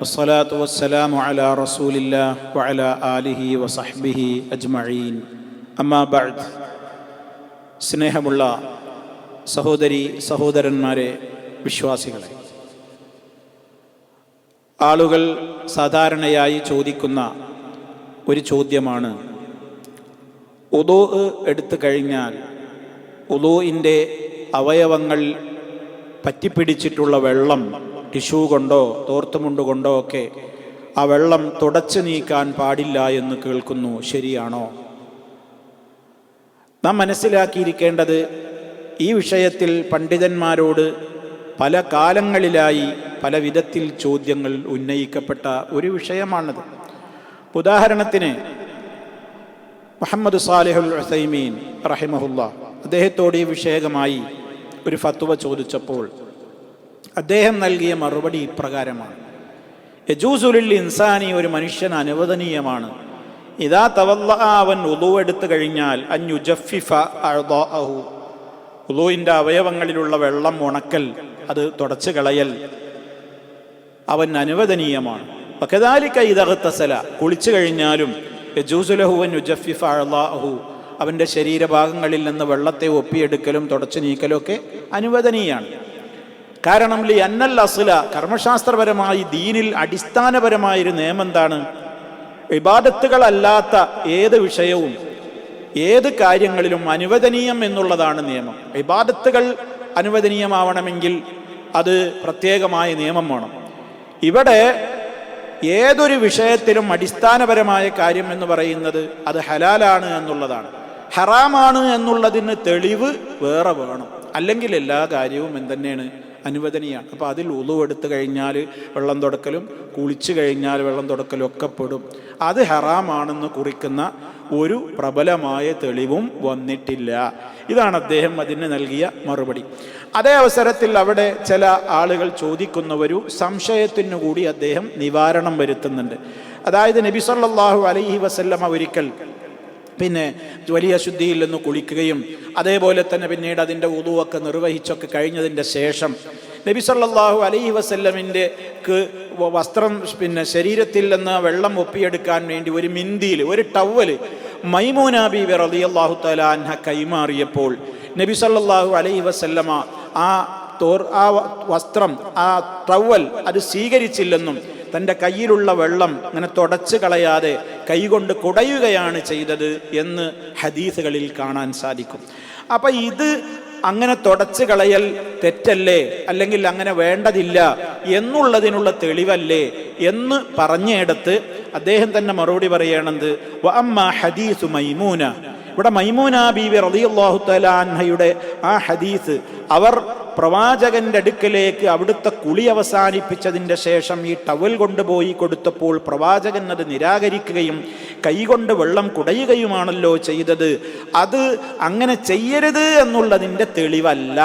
വസ്സലാത്തു വസ്സലാമു അലാ റസൂലില്ല വഅലാ ആലിഹി വസഹ്ബിഹി അജ്മഈൻ അമ്മാ ബഅദ് സ്നേഹമുള്ള സഹോദരി സഹോദരന്മാരെ വിശ്വാസികളെ ആളുകൾ സാധാരണയായി ചോദിക്കുന്ന ഒരു ചോദ്യമാണ് ഉദോ എടുത്തു കഴിഞ്ഞാൽ ഉദോയിന്റെ അവയവങ്ങൾ പറ്റിപ്പിടിച്ചിട്ടുള്ള വെള്ളം ടിഷ്യൂ കൊണ്ടോ തോർത്തുമുണ്ട് കൊണ്ടോ ഒക്കെ ആ വെള്ളം തുടച്ചു നീക്കാൻ പാടില്ല എന്ന് കേൾക്കുന്നു. ശരിയാണോ? നാം മനസ്സിലാക്കിയിരിക്കേണ്ടത് ഈ വിഷയത്തിൽ പണ്ഡിതന്മാരോട് പല കാലങ്ങളിലായി പല വിധത്തിൽ ചോദ്യങ്ങൾ ഉന്നയിക്കപ്പെട്ട ഒരു വിഷയമാണത്. ഉദാഹരണത്തിന് മുഹമ്മദ് സാലിഹുൽ ഉസൈമീൻ റഹിമഹുല്ല അദ്ദേഹത്തോട് ഈ വിഷയകമായി ഒരു ഫത്വ ചോദിച്ചപ്പോൾ അദ്ദേഹം നൽകിയ മറുപടി ഇപ്രകാരമാണ്. യജൂസുലിൽ ഇൻസാനി ഒരു മനുഷ്യൻ അനുവദനീയമാണ്. ഇതാ തവല്ല അവൻ ഉലു എടുത്തു കഴിഞ്ഞാൽ അഞ്ഞുജഫിഫ അഹു ഉളുവിന്റെ അവയവങ്ങളിലുള്ള വെള്ളം ഉണക്കൽ അത് തുടച്ചു കളയൽ. അവൻ അനുവദനീയമാണ്. പക്കതാലിക്ക ഇതകത്തസല കുളിച്ചു കഴിഞ്ഞാലും യജൂസുലഹുവൻ യുജഫിഫ അഹു അവന്റെ ശരീരഭാഗങ്ങളിൽ നിന്ന് വെള്ളത്തെ ഒപ്പിയെടുക്കലും തുടച്ചു നീക്കലും ഒക്കെ അനുവദനീയാണ്. കാരണം ലി അന്നൽ അസുല കർമ്മശാസ്ത്രപരമായി ദീനിൽ അടിസ്ഥാനപരമായൊരു നിയമം എന്താണ് വിവാദത്തുകളല്ലാത്ത ഏത് വിഷയവും ഏത് കാര്യങ്ങളിലും അനുവദനീയം എന്നുള്ളതാണ് നിയമം. വിവാദത്തുകൾ അനുവദനീയമാവണമെങ്കിൽ അത് പ്രത്യേകമായ നിയമം വേണം. ഇവിടെ ഏതൊരു വിഷയത്തിലും അടിസ്ഥാനപരമായ കാര്യം എന്ന് പറയുന്നത് അത് ഹലാലാണ് എന്നുള്ളതാണ്. ഹറാമാണ് എന്നുള്ളതിന് തെളിവ് വേറെ വേണം. അല്ലെങ്കിൽ എല്ലാ കാര്യവും എന്തന്നെയാണ് അനുവദനീയാണ്. അപ്പോൾ അതിൽ ഉളു എടുത്തു കഴിഞ്ഞാൽ വെള്ളം തുടക്കലും കുളിച്ചു കഴിഞ്ഞാൽ വെള്ളം തുടക്കലും ഒക്കെ പെടും. അത് ഹറാമാണെന്ന് കുറിക്കുന്ന ഒരു പ്രബലമായ തെളിവും വന്നിട്ടില്ല. ഇതാണ് അദ്ദേഹം അതിന് നൽകിയ മറുപടി. അതേ അവസരത്തിൽ അവിടെ ചില ആളുകൾ ചോദിക്കുന്ന ഒരു സംശയത്തിനു കൂടി അദ്ദേഹം നിവാരണം വരുത്തുന്നുണ്ട്. അതായത് നബി സല്ലല്ലാഹു അലൈഹി വസല്ലമ ഒരിക്കൽ പിന്നെ വലിയ ശുദ്ധിയിൽ നിന്ന് കുളിക്കുകയും അതേപോലെ തന്നെ പിന്നീട് അതിന്റെ ഉതുവൊക്കെ നിർവഹിച്ചൊക്കെ കഴിഞ്ഞതിന്റെ ശേഷം നബി സല്ലാഹു അലൈഹി വസല്ലമിന്റെ വസ്ത്രം പിന്നെ ശരീരത്തിൽ നിന്ന് വെള്ളം ഒപ്പിയെടുക്കാൻ വേണ്ടി ഒരു മിന്തിയിൽ ഒരു ടവൽ മൈമൂന ബീബി റളിയല്ലാഹു തആല അൻഹ കൈമാറിയപ്പോൾ നബി സല്ലാഹു അലൈഹി വസല്ലമ ആ തോർ ആ വസ്ത്രം ആ ടവൽ അത് സ്വീകരിച്ചില്ലെന്നും തന്റെ കയ്യിലുള്ള വെള്ളം അങ്ങനെ തുടച്ചു കളയാതെ കൈകൊണ്ട് കുടയുകയാണ് ചെയ്തത് എന്ന് ഹദീസുകളിൽ കാണാൻ സാധിക്കും. അപ്പം ഇത് അങ്ങനെ തുടച്ചു കളയൽ തെറ്റല്ലേ? അല്ലെങ്കിൽ അങ്ങനെ വേണ്ടതില്ല എന്നുള്ളതിനുള്ള തെളിവല്ലേ എന്ന് പറഞ്ഞെടുത്ത് അദ്ദേഹം തന്നെ മറുപടി പറയണത് വഅമ്മ ഹദീസു മൈമൂന. ഇവിടെ മൈമൂന ബീവി റളിയല്ലാഹു തആല ആ ഹദീസ് അവർ പ്രവാചകന്റെ അടുക്കലേക്ക് അവിടുത്തെ കുളി അവസാനിപ്പിച്ചതിന്റെ ശേഷം ഈ ടവൽ കൊണ്ടുപോയി കൊടുത്തപ്പോൾ പ്രവാചകൻ അത് നിരാകരിക്കുകയും കൈകൊണ്ട് വെള്ളം കുടയുകയുമാണല്ലോ ചെയ്തത്. അത് അങ്ങനെ ചെയ്യരുത് എന്നുള്ളതിന്റെ തെളിവല്ല.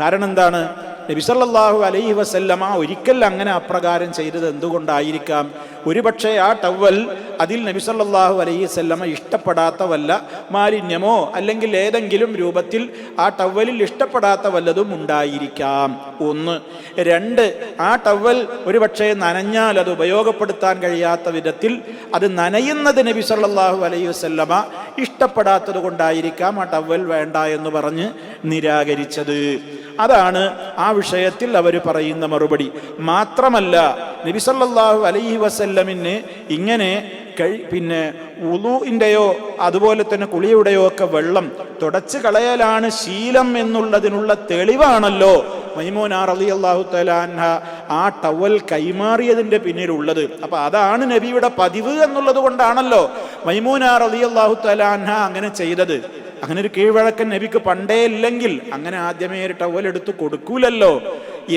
കാരണം എന്താണ്? നബിസല്ലാഹു അലൈഹി വസല്ലമ ഒരിക്കൽ അങ്ങനെ അപ്രകാരം ചെയ്തത് എന്തുകൊണ്ടായിരിക്കാം? ഒരുപക്ഷെ ആ ടവൽ അതിൽ നബിസല്ലാഹു അലൈഹി വസല്ലമ ഇഷ്ടപ്പെടാത്ത വല്ല മാലിന്യമോ അല്ലെങ്കിൽ ഏതെങ്കിലും രൂപത്തിൽ ആ ടവലിൽ ഇഷ്ടപ്പെടാത്ത വല്ലതും ഉണ്ടായിരിക്കാം. ഒന്ന്. രണ്ട്. ആ ടവൽ ഒരുപക്ഷെ നനഞ്ഞാൽ അത് ഉപയോഗപ്പെടുത്താൻ കഴിയാത്ത വിധത്തിൽ അത് നനയുന്നത് നബിസല്ലാഹു അലൈഹി വസല്ലമ ഇഷ്ടപ്പെടാത്തത് കൊണ്ടായിരിക്കാം ആ ടവൽ വേണ്ട എന്ന് പറഞ്ഞ് നിരാകരിച്ചത്. അതാണ് ആ വിഷയത്തിൽ അവർ പറയുന്ന മറുപടി. മാത്രമല്ല നബിസല്ലാഹു അലൈഹി വസല്ലമിന് ഇങ്ങനെ കഴി പിന്നെ ഉളുവിന്റെയോ അതുപോലെ തന്നെ കുളിയുടെയോ ഒക്കെ വെള്ളം തുടച്ചു കളയലാണ് ശീലം എന്നുള്ളതിനുള്ള തെളിവാണല്ലോ. മൈമോനാർ അലി അള്ളാഹു തലാൻഹ ആ ടവൽ കൈമാറിയതിന്റെ പിന്നിലുള്ളത്. അപ്പോൾ അതാണ് നബിയുടെ പതിവ് എന്നുള്ളത് കൊണ്ടാണല്ലോ മൈമൂനാർ അലി അള്ളാഹു തലാൻഹ അങ്ങനെ ചെയ്തത്. അങ്ങനെ ഒരു കീഴ്വഴക്കൻ നബിക്ക് പണ്ടേ ഇല്ലെങ്കിൽ അങ്ങനെ ആദ്യമേ ഒരു ടവൽ എടുത്ത് കൊടുക്കൂലല്ലോ.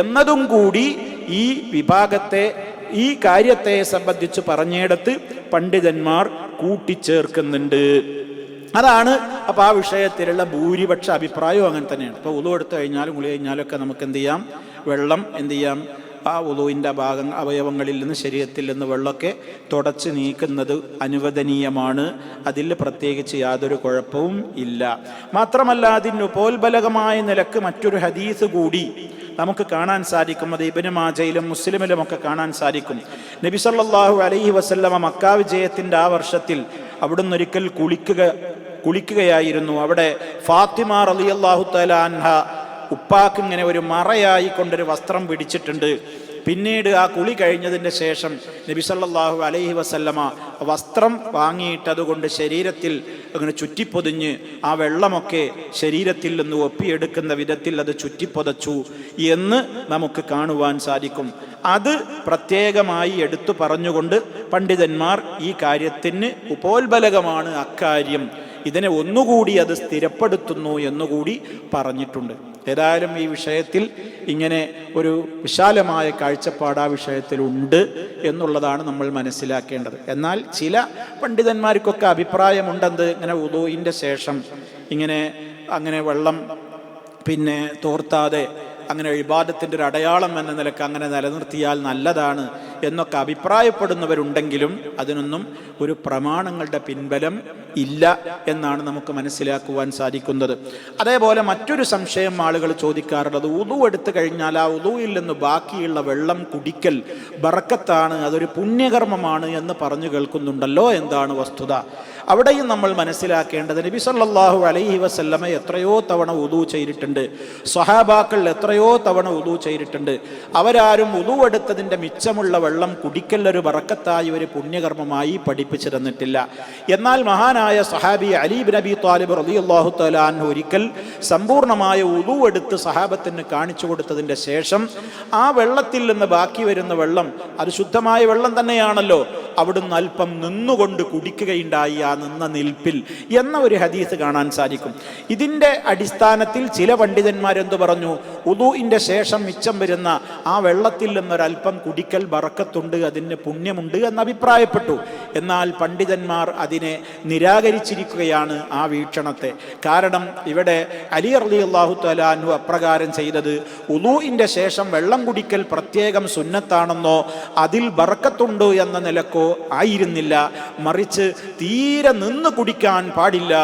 എന്നതും കൂടി ഈ വിഭാഗത്തെ ഈ കാര്യത്തെ സംബന്ധിച്ച് പറഞ്ഞിടത്ത് പണ്ഡിതന്മാർ കൂട്ടിച്ചേർക്കുന്നുണ്ട്. അതാണ് അപ്പോൾ ആ വിഷയത്തിലുള്ള ഭൂരിപക്ഷ അഭിപ്രായവും അങ്ങനെ തന്നെയാണ്. ഇപ്പോൾ ഉളു എടുത്തു കഴിഞ്ഞാലും ഉളി കഴിഞ്ഞാലും ഒക്കെ നമുക്ക് എന്ത് ചെയ്യാം? വെള്ളം എന്ത് ചെയ്യാം? ആ ഉളുവിന്റെ ഭാഗം അവയവങ്ങളിൽ നിന്ന് ശരീരത്തിൽ നിന്ന് വെള്ളമൊക്കെ തുടച്ച് നീക്കുന്നത് അനുവദനീയമാണ്. അതിൽ പ്രത്യേകിച്ച് യാതൊരു കുഴപ്പവും ഇല്ല. മാത്രമല്ല അതിന് പോൽബലകമായ നിലയ്ക്ക് മറ്റൊരു ഹദീസ് കൂടി നമുക്ക് കാണാൻ സാധിക്കും. അത് ഇബിന് മാജയിലും മുസ്ലിമിലും ഒക്കെ കാണാൻ സാധിക്കും. നബി സല്ലാഹു അലൈഹി വസല്ലമ മക്കാ വിജയത്തിന്റെ ആ വർഷത്തിൽ അവിടുന്ന് ഒരിക്കൽ കുളിക്കുക കുളിക്കുകയായിരുന്നു. അവിടെ ഫാത്തിമ റളിയല്ലാഹു തലാൻഹ അൻഹ ഉപ്പാക്ക് ഇങ്ങനെ ഒരു മറയായി കൊണ്ടൊരു വസ്ത്രം പിടിച്ചിട്ടുണ്ട്. പിന്നീട് ആ കുളി കഴിഞ്ഞതിന് ശേഷം നബി സല്ലല്ലാഹു അലൈഹി വസല്ലമ വസ്ത്രം വാങ്ങിയിട്ട് അതുകൊണ്ട് ശരീരത്തിൽ അങ്ങനെ ചുറ്റിപ്പൊതിഞ്ഞ് ആ വെള്ളമൊക്കെ ശരീരത്തിൽ നിന്ന് ഒപ്പിയെടുക്കുന്ന വിധത്തിൽ അത് ചുറ്റിപ്പൊതച്ചു എന്ന് നമുക്ക് കാണുവാൻ സാധിക്കും. അത് പ്രത്യേകമായി എടുത്തു പറഞ്ഞുകൊണ്ട് പണ്ഡിതന്മാർ ഈ കാര്യത്തിന് ഉപോത്ബലകമാണ് അക്കാര്യം. ഇതിനെ ഒന്നുകൂടി അത് സ്ഥിരപ്പെടുത്തുന്നു എന്നുകൂടി പറഞ്ഞിട്ടുണ്ട്. ഏതായാലും ഈ വിഷയത്തിൽ ഇങ്ങനെ ഒരു വിശാലമായ കാഴ്ചപ്പാട് ആ വിഷയത്തിലുണ്ട് എന്നുള്ളതാണ് നമ്മൾ മനസ്സിലാക്കേണ്ടത്. എന്നാൽ ചില പണ്ഡിതന്മാർക്കൊക്കെ അഭിപ്രായമുണ്ടെന്ന് ഇങ്ങനെ ഉദോയിന്റെ ശേഷം ഇങ്ങനെ അങ്ങനെ വെള്ളം പിന്നെ തോർത്താതെ അങ്ങനെ വിവാദത്തിന്റെ ഒരു അടയാളം എന്ന നിലയ്ക്ക് അങ്ങനെ നിലനിർത്തിയാൽ നല്ലതാണ് എന്നൊക്കെ അഭിപ്രായപ്പെടുന്നവരുണ്ടെങ്കിലും അതിനൊന്നും ഒരു പ്രമാണങ്ങളുടെ പിൻബലം ഇല്ല എന്നാണ് നമുക്ക് മനസ്സിലാക്കുവാൻ സാധിക്കുന്നത്. അതേപോലെ മറ്റൊരു സംശയം ആളുകൾ ചോദിക്കാറുള്ളത് ഉതു എടുത്തു കഴിഞ്ഞാൽ ആ ഉതുവിൽ നിന്ന് ബാക്കിയുള്ള വെള്ളം കുടിക്കൽ ബറക്കത്താണ് അതൊരു പുണ്യകർമ്മമാണ് എന്ന് പറഞ്ഞു കേൾക്കുന്നുണ്ടല്ലോ എന്താണ് വസ്തുത? അവിടെയും നമ്മൾ മനസ്സിലാക്കേണ്ടത് നബി സല്ലാഹു അലൈഹി വസല്ലമ എത്രയോ തവണ ഉദു ചെയ്തിട്ടുണ്ട്. സ്വഹാബാക്കൾ എത്രയോ തവണ ഉദു ചെയ്തിട്ടുണ്ട്. അവരാരും ഉദു എടുത്തതിന്റെ മിച്ചമുള്ള വെള്ളം കുടിക്കലൊരു വറക്കത്തായി ഒരു പുണ്യകർമ്മമായി പഠിപ്പിച്ചു തന്നിട്ടില്ല. എന്നാൽ മഹാനായ സഹാബി അലീബ് നബി താലിബ് റളിയല്ലാഹു അള്ളാഹു തലാൻ ഒരിക്കൽ സമ്പൂർണമായ ഉദു എടുത്ത് സഹാബത്തിന് കാണിച്ചു കൊടുത്തതിന്റെ ശേഷം ആ വെള്ളത്തിൽ നിന്ന് ബാക്കി വരുന്ന വെള്ളം അത് ശുദ്ധമായ വെള്ളം തന്നെയാണല്ലോ. അവിടുന്ന് അല്പം നിന്നുകൊണ്ട് കുടിക്കുകയുണ്ടായി. ആ നിന്ന നിൽപ്പിൽ എന്ന ഒരു ഹദീസ് കാണാൻ സാധിക്കും. ഇതിന്റെ അടിസ്ഥാനത്തിൽ ചില പണ്ഡിതന്മാരെന്തു പറഞ്ഞു? ഉദുവിന്റെ ശേഷം മിച്ചം വരുന്ന ആ വെള്ളത്തിൽ നിന്നൊരൽപ്പം കുടിക്കൽ ബറക്കത്തുണ്ട് അതിന് പുണ്യമുണ്ട് എന്ന് അഭിപ്രായപ്പെട്ടു. എന്നാൽ പണ്ഡിതന്മാർ അതിനെ നിരാകരിച്ചിരിക്കുകയാണ് ആ വീക്ഷണത്തെ. കാരണം ഇവിടെ അലി അലി അള്ളാഹു തലാൻഹു അപ്രകാരം ചെയ്തത് ഉദുവിന്റെ ശേഷം വെള്ളം കുടിക്കൽ പ്രത്യേകം സുന്നത്താണെന്നോ അതിൽ ബറക്കത്തുണ്ട് എന്ന നിലക്കോ ആയിരുന്നില്ല. മറിച്ച് തീരെ നിന്ന് കുടിക്കാൻ പാടില്ല.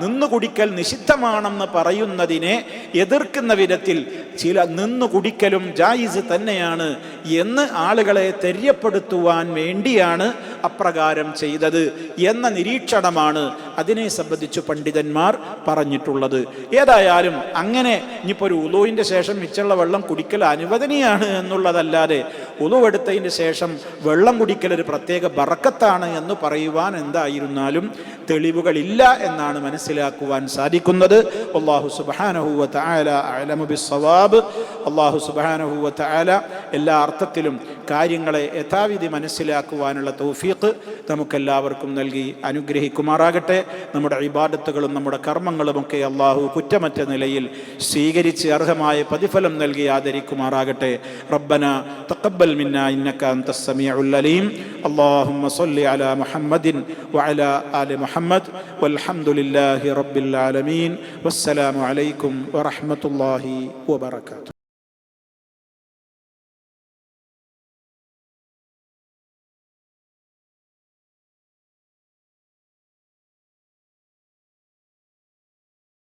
നിന്ന് കുടിക്കൽ നിഷിദ്ധമാണെന്ന് പറയുന്നതിനെ എതിർക്കുന്ന വിധത്തിൽ ചില നിന്ന് കുടിക്കലും ജായിസ് തന്നെയാണ് എന്ന് ആളുകളെ തെര്യപ്പെടുത്തുവാൻ വേണ്ടിയാണ് അപ്രകാരം ചെയ്തത് എന്ന നിരീക്ഷണമാണ് അതിനെ സംബന്ധിച്ച് പണ്ഡിതന്മാർ പറഞ്ഞിട്ടുള്ളത്. ഏതായാലും അങ്ങനെ ഇനിയിപ്പോൾ ഒരു ഉലുവിന്റെ ശേഷം മിച്ചുള്ള വെള്ളം കുടിക്കൽ അനുവദനീയാണ് എന്നുള്ളതല്ലാതെ ഉലുവെടുത്തതിന് ശേഷം വെള്ളം കുടിക്കൽ ഒരു പ്രത്യേക ബറക്കത്താണ് എന്ന് പറയുവാൻ എന്തായിരുന്നാലും തെളിവുകളില്ല എന്നാണ് മനസ്സിലാക്കുവാൻ സാധിക്കുന്നത്. അള്ളാഹു സുബാനഹുവ അള്ളാഹു സുബാനഹുവ ആല എല്ലാ അർത്ഥത്തിലും കാര്യങ്ങളെ യഥാവിധി മനസ്സിലാക്കുവാനുള്ള തൗഫീഖ് നമുക്കെല്ലാവർക്കും നൽകി അനുഗ്രഹിക്കുമാറാകട്ടെ. നമ്മുടെ ഇബാദത്തുകളും നമ്മുടെ കർമ്മങ്ങളുമൊക്കെ അള്ളാഹു കുറ്റമറ്റ നിലയിൽ സ്വീകരിച്ച് അർഹമായ പ്രതിഫലം നൽകി ആദരിക്കുമാറാകട്ടെ റബ്ബന തഖബ്ബൽ മിന്ന ഇന്നക അൻത സമീഉൽ അലീം اللهم صل على محمد وعلى آل محمد والحمد لله رب العالمين والسلام عليكم ورحمة الله وبركاته